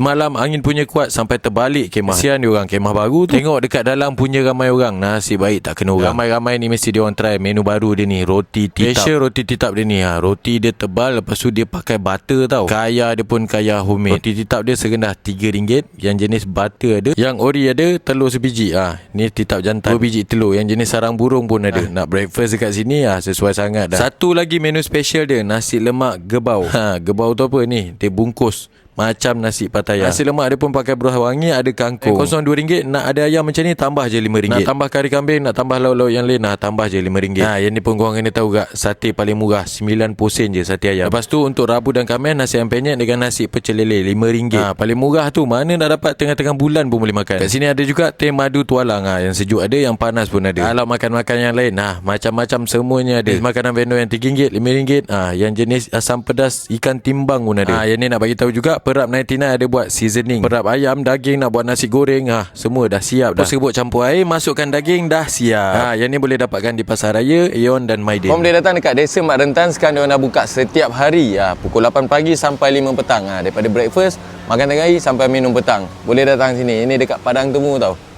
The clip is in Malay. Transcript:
Semalam angin punya kuat sampai terbalik kemah. Kesian diorang kemah baru tu. Tengok dekat dalam punya ramai orang. Nasib baik tak kena orang. Ramai-ramai ni mesti diorang try menu baru dia ni. Roti titap. Special roti titap dia ni. Ha. Roti dia tebal. Lepas tu dia pakai butter tau. Kaya dia pun kaya homemade. Roti titap dia serendah RM3. Yang jenis butter ada. Yang ori ada telur sebiji. Ha. Ni titap jantan. Dua biji telur. Yang jenis sarang burung pun ada. Ha. Nak breakfast dekat sini ha. sesuai sangat dah. Satu lagi menu special dia. Nasi lemak gebau. Ha. Gebau tu apa ni? Dia bungkus macam nasi Pattaya. Nasi lemak dia pun pakai beruah wangi, ada kangkung. Eh, kosong RM2. Nak ada ayam macam ni, tambah je RM5. Nak tambah kari kambing, nak tambah lauk-lauk yang lain, nah, tambah je RM5. Ha, yang ni pun korang kena tahu gak, sate paling murah, 90 sen je sate ayam. Lepas tu untuk Rabu dan Khamis, nasi ayam penyet dengan nasi pecel lele, RM5. Ha, paling murah tu, mana dah dapat tengah-tengah bulan pun boleh makan. Kat sini ada juga teh madu tualang. Ha, yang sejuk ada, yang panas pun ada. Kalau makan-makan yang lain, nah, macam-macam semuanya ada. Makanan vendor yang RM3, RM5. Ha, yang jenis asam pedas, ikan timbang pun ada. Ha, yang ni nak bagi tahu juga, perap 99 ada buat seasoning. Perap ayam, daging nak buat nasi goreng ha, Semua dah siap dah. Serbuk campur air, masukkan daging dah siap. Ha, Yang ni boleh dapatkan di Pasar Raya, Aeon dan Maiden. Korang boleh datang dekat Desa Mak Rentan Sekarang dia dah buka setiap hari ha, Pukul 8 pagi sampai 5 petang ha, Daripada breakfast, makan tengah hari sampai minum petang. Boleh datang sini, ini dekat Padang Temu tau